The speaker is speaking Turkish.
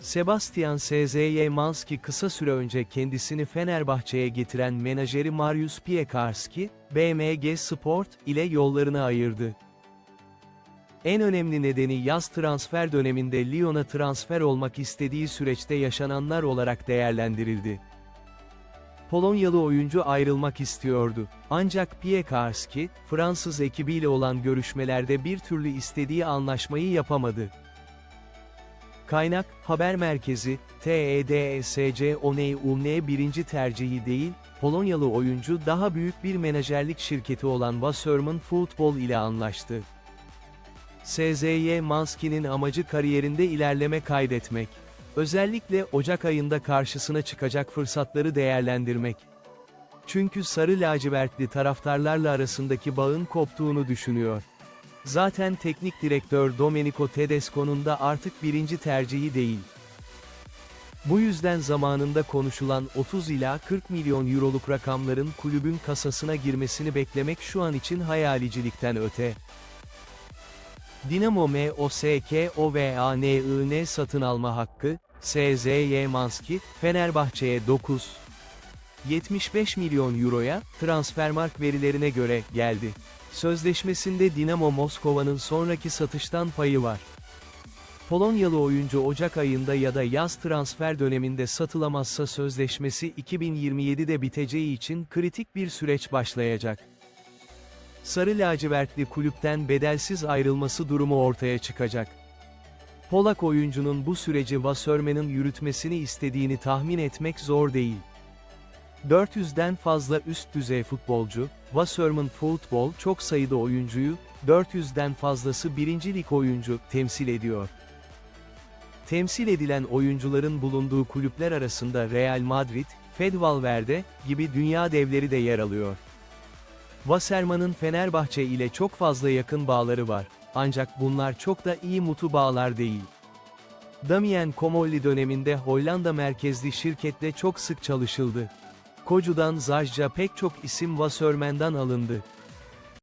Sebastian Szymanski kısa süre önce kendisini Fenerbahçe'ye getiren menajeri Mariusz Piekarski, BMG Sport ile yollarını ayırdı. En önemli nedeni yaz transfer döneminde Lyon'a transfer olmak istediği süreçte yaşananlar olarak değerlendirildi. Polonyalı oyuncu ayrılmak istiyordu. Ancak Piekarski, Fransız ekibiyle olan görüşmelerde bir türlü istediği anlaşmayı yapamadı. Kaynak, haber merkezi, TEDSC Oney Umne birinci tercihi değil, Polonyalı oyuncu daha büyük bir menajerlik şirketi olan Wasserman Football ile anlaştı. SZY Manski'nin amacı kariyerinde ilerleme kaydetmek. Özellikle Ocak ayında karşısına çıkacak fırsatları değerlendirmek. Çünkü sarı lacivertli taraftarlarla arasındaki bağın koptuğunu düşünüyor. Zaten teknik direktör Domenico Tedesco'nun da artık birinci tercihi değil. Bu yüzden zamanında konuşulan 30 ila 40 milyon euroluk rakamların kulübün kasasına girmesini beklemek şu an için hayalicilikten öte. Dinamo MOSK OVANIN satın alma hakkı, SZY Manski, Fenerbahçe'ye 9. 75 milyon euroya, Transfermarkt verilerine göre, geldi. Sözleşmesinde Dinamo Moskova'nın sonraki satıştan payı var. Polonyalı oyuncu Ocak ayında ya da yaz transfer döneminde satılamazsa sözleşmesi 2027'de biteceği için kritik bir süreç başlayacak. Sarı lacivertli kulüpten bedelsiz ayrılması durumu ortaya çıkacak. Polak oyuncunun bu süreci Wasserman'ın yürütmesini istediğini tahmin etmek zor değil. 400'den fazla üst düzey futbolcu, Wasserman Football çok sayıda oyuncuyu, 400'den fazlası birinci lig oyuncu, temsil ediyor. Temsil edilen oyuncuların bulunduğu kulüpler arasında Real Madrid, Fed Valverde gibi dünya devleri de yer alıyor. Wasserman'ın Fenerbahçe ile çok fazla yakın bağları var, ancak bunlar çok da iyi mutu bağlar değil. Damien Comolli döneminde Hollanda merkezli şirketle çok sık çalışıldı. Kocu'dan Zajca pek çok isim Wasserman'dan alındı.